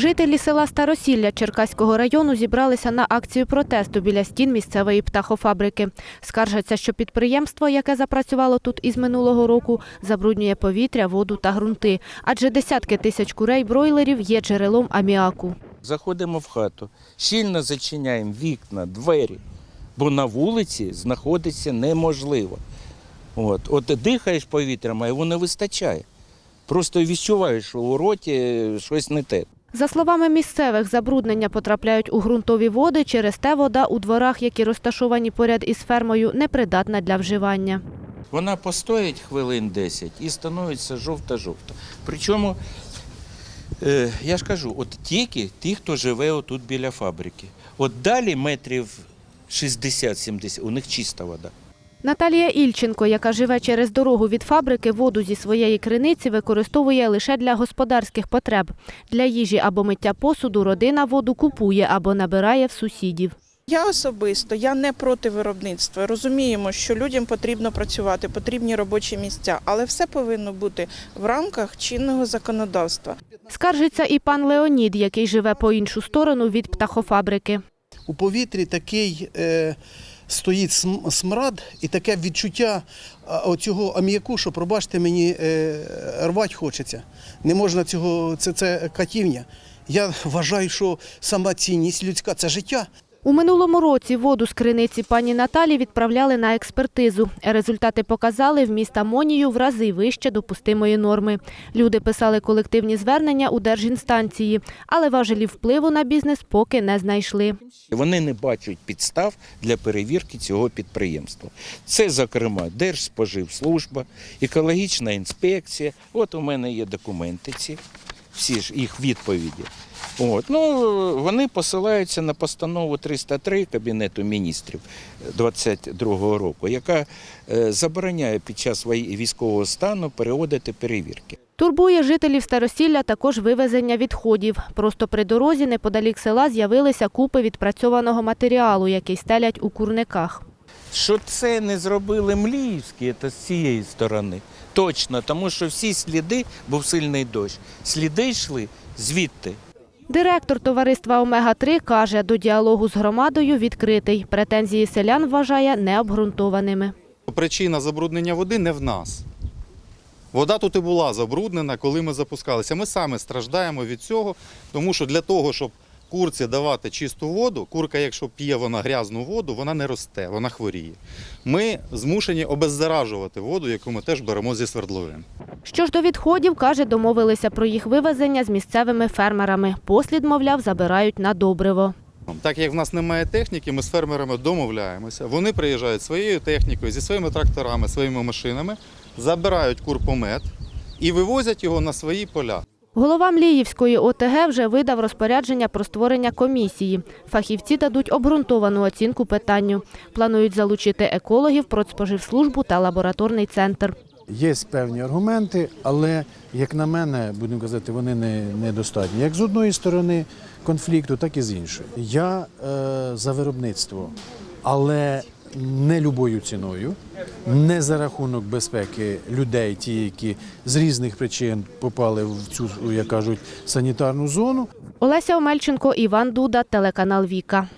Жителі села Старосілля Черкаського району зібралися на акцію протесту біля стін місцевої птахофабрики. Скаржаться, що підприємство, яке запрацювало тут із минулого року, забруднює повітря, воду та ґрунти, адже десятки тисяч курей бройлерів є джерелом аміаку. Заходимо в хату, щільно зачиняємо вікна, двері, бо на вулиці знаходитися неможливо. От, от дихаєш повітрям, а його не вистачає. Просто відчуваєш, що у роті щось не те. За словами місцевих, забруднення потрапляють у ґрунтові води, через те вода у дворах, які розташовані поряд із фермою, непридатна для вживання. Вона постоїть хвилин 10 і становиться жовта-жовта. Причому, е, я ж кажу, от тільки ті, хто живе отут біля фабрики. От далі метрів 60-70, у них чиста вода. Наталія Ільченко, яка живе через дорогу від фабрики, воду зі своєї криниці використовує лише для господарських потреб. Для їжі або миття посуду родина воду купує або набирає в сусідів. Я особисто я не проти виробництва. Розуміємо, що людям потрібно працювати, потрібні робочі місця, але все повинно бути в рамках чинного законодавства. Скаржиться і пан Леонід, який живе по іншу сторону від птахофабрики. у повітрі такий е, стоїть см- смрад і таке відчуття оцього ам'яку, що, пробачте мені, е, рвати хочеться. Не можна цього, це, це катівня. Я вважаю, що сама цінність людська це життя. У минулому році воду з криниці пані Наталі відправляли на експертизу. Результати показали вміст амонію в рази вище допустимої норми. Люди писали колективні звернення у держінстанції, але важелі впливу на бізнес поки не знайшли. Вони не бачать підстав для перевірки цього підприємства. Це, зокрема, Держспоживслужба, екологічна інспекція. От у мене є документи ці, всі ж їх відповіді. От. Ну, вони посилаються на постанову 303 Кабінету міністрів 22 року, яка е, забороняє під час військового стану переводити перевірки. Турбує жителів Старосілля також вивезення відходів. Просто при дорозі неподалік села з'явилися купи відпрацьованого матеріалу, який стелять у курниках. Що це не зробили Мліївські, це з цієї сторони. Точно, тому що всі сліди, був сильний дощ, сліди йшли звідти. Директор товариства Омега-3 каже, до діалогу з громадою відкритий. Претензії селян вважає необґрунтованими. Причина забруднення води не в нас. Вода тут і була забруднена, коли ми запускалися. Ми саме страждаємо від цього, тому що для того, щоб курці давати чисту воду, курка, якщо п'є вона грязну воду, вона не росте, вона хворіє. Ми змушені обеззаражувати воду, яку ми теж беремо зі свердловин. Що ж до відходів, каже, домовилися про їх вивезення з місцевими фермерами. Послід, мовляв, забирають на добриво. Так як в нас немає техніки, ми з фермерами домовляємося. Вони приїжджають своєю технікою, зі своїми тракторами, своїми машинами, забирають курпомет і вивозять його на свої поля. Голова Мліївської ОТГ вже видав розпорядження про створення комісії. Фахівці дадуть обґрунтовану оцінку питанню. Планують залучити екологів, Продспоживслужбу та лабораторний центр. Є певні аргументи, але, як на мене, будемо казати, вони не, недостатні. Як з одної сторони конфлікту, так і з іншої. Я е, за виробництво, але не любою ціною, не за рахунок безпеки людей, ті, які з різних причин попали в цю, як кажуть, санітарну зону. Олеся Омельченко, Іван Дуда, телеканал Віка.